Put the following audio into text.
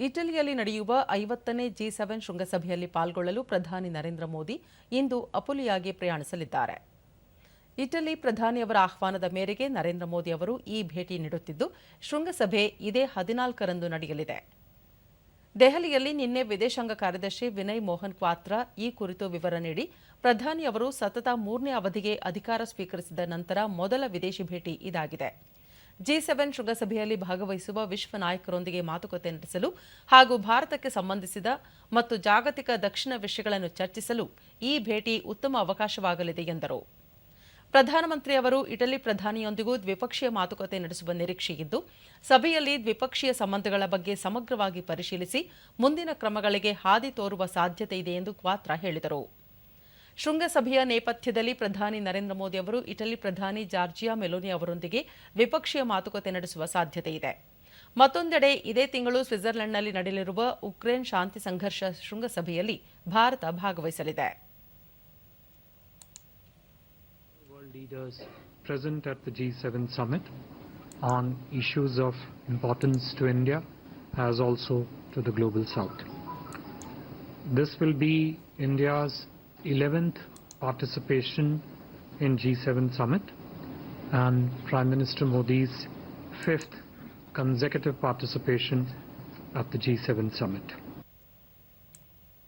ಇಟಲಿಯಲ್ಲಿ ನಡೆಯುವ ಐವತ್ತನೇ G seven ಶೃಂಗಸಭೆಯಲ್ಲಿ ಪಾಲ್ಗೊಳ್ಳಲು ಪ್ರಧಾನಿ ನರೇಂದ್ರ ಮೋದಿ ಇಂದು ಅಪುಲಿಯಾಗೆ ಪ್ರಯಾಣಿಸಲಿದ್ದಾರೆ. ಇಟಲಿ ಪ್ರಧಾನಿಯವರ ಆಹ್ವಾನದ ಮೇರೆಗೆ ನರೇಂದ್ರ ಮೋದಿ ಅವರು ಈ ಭೇಟಿ ನೀಡುತ್ತಿದ್ದು, ಶೃಂಗಸಭೆ ಇದೇ ಹದಿನಾಲ್ಕರಂದು ನಡೆಯಲಿದೆ. ದೆಹಲಿಯಲ್ಲಿ ನಿನ್ನೆ ವಿದೇಶಾಂಗ ಕಾರ್ಯದರ್ಶಿ ವಿನಯ್ ಮೋಹನ್ ಕ್ವಾತ್ರ ಈ ಕುರಿತು ವಿವರ ನೀಡಿ, ಪ್ರಧಾನಿ ಅವರು ಸತತ ಮೂರನೇ ಅವಧಿಗೆ ಅಧಿಕಾರ ಸ್ವೀಕರಿಸಿದ ನಂತರ ಮೊದಲ ವಿದೇಶಿ ಭೇಟಿ ಇದಾಗಿದೆ. ಜಿ ಸೆವೆನ್ ಶೃಂಗಸಭೆಯಲ್ಲಿ ಭಾಗವಹಿಸುವ ವಿಶ್ವ ನಾಯಕರೊಂದಿಗೆ ಮಾತುಕತೆ ನಡೆಸಲು ಹಾಗೂ ಭಾರತಕ್ಕೆ ಸಂಬಂಧಿಸಿದ ಮತ್ತು ಜಾಗತಿಕ ದಕ್ಷಿಣ ವಿಷಯಗಳನ್ನು ಚರ್ಚಿಸಲು ಈ ಭೇಟಿ ಉತ್ತಮ ಅವಕಾಶವಾಗಲಿದೆ ಎಂದರು. ಪ್ರಧಾನಮಂತ್ರಿ ಅವರು ಇಟಲಿ ಪ್ರಧಾನಿಯೊಂದಿಗೂ ದ್ವಿಪಕ್ಷೀಯ ಮಾತುಕತೆ ನಡೆಸುವ ನಿರೀಕ್ಷೆಯಿದ್ದು ಸಭೆಯಲ್ಲಿ ದ್ವಿಪಕ್ಷೀಯ ಸಂಬಂಧಗಳ ಬಗ್ಗೆ ಸಮಗ್ರವಾಗಿ ಪರಿಶೀಲಿಸಿ ಮುಂದಿನ ಕ್ರಮಗಳಿಗೆ ಹಾದಿ ತೋರುವ ಸಾಧ್ಯತೆ ಇದೆ ಎಂದು ಕ್ವಾತ್ರ ಹೇಳಿದರು. ಶೃಂಗಸಭೆಯ ನೇಪಥ್ಯದಲ್ಲಿ ಪ್ರಧಾನಿ ನರೇಂದ್ರ ಮೋದಿ ಅವರು ಇಟಲಿ ಪ್ರಧಾನಿ ಜಾರ್ಜಿಯಾ ಮೆಲೋನಿ ಅವರೊಂದಿಗೆ ದ್ವಿಪಕ್ಷೀಯ ಮಾತುಕತೆ ನಡೆಸುವ ಸಾಧ್ಯತೆ ಇದೆ ಮತ್ತೊಂದೆಡೆ ಇದೇ ತಿಂಗಳು ಸ್ವಿಟ್ಜರ್ಲೆಂಡ್ನಲ್ಲಿ ನಡೆಯಲಿರುವ ಉಕ್ರೇನ್ ಶಾಂತಿ ಸಂಘರ್ಷ ಶೃಂಗಸಭೆಯಲ್ಲಿ Bharat ಭಾಗವಹಿಸಲಿದೆ world leaders present at the G7 summit on issues of importance to India as also to the global south. This will be India's 11th participation in G7 summit and Prime Minister Modi's fifth consecutive participation at the G7 summit.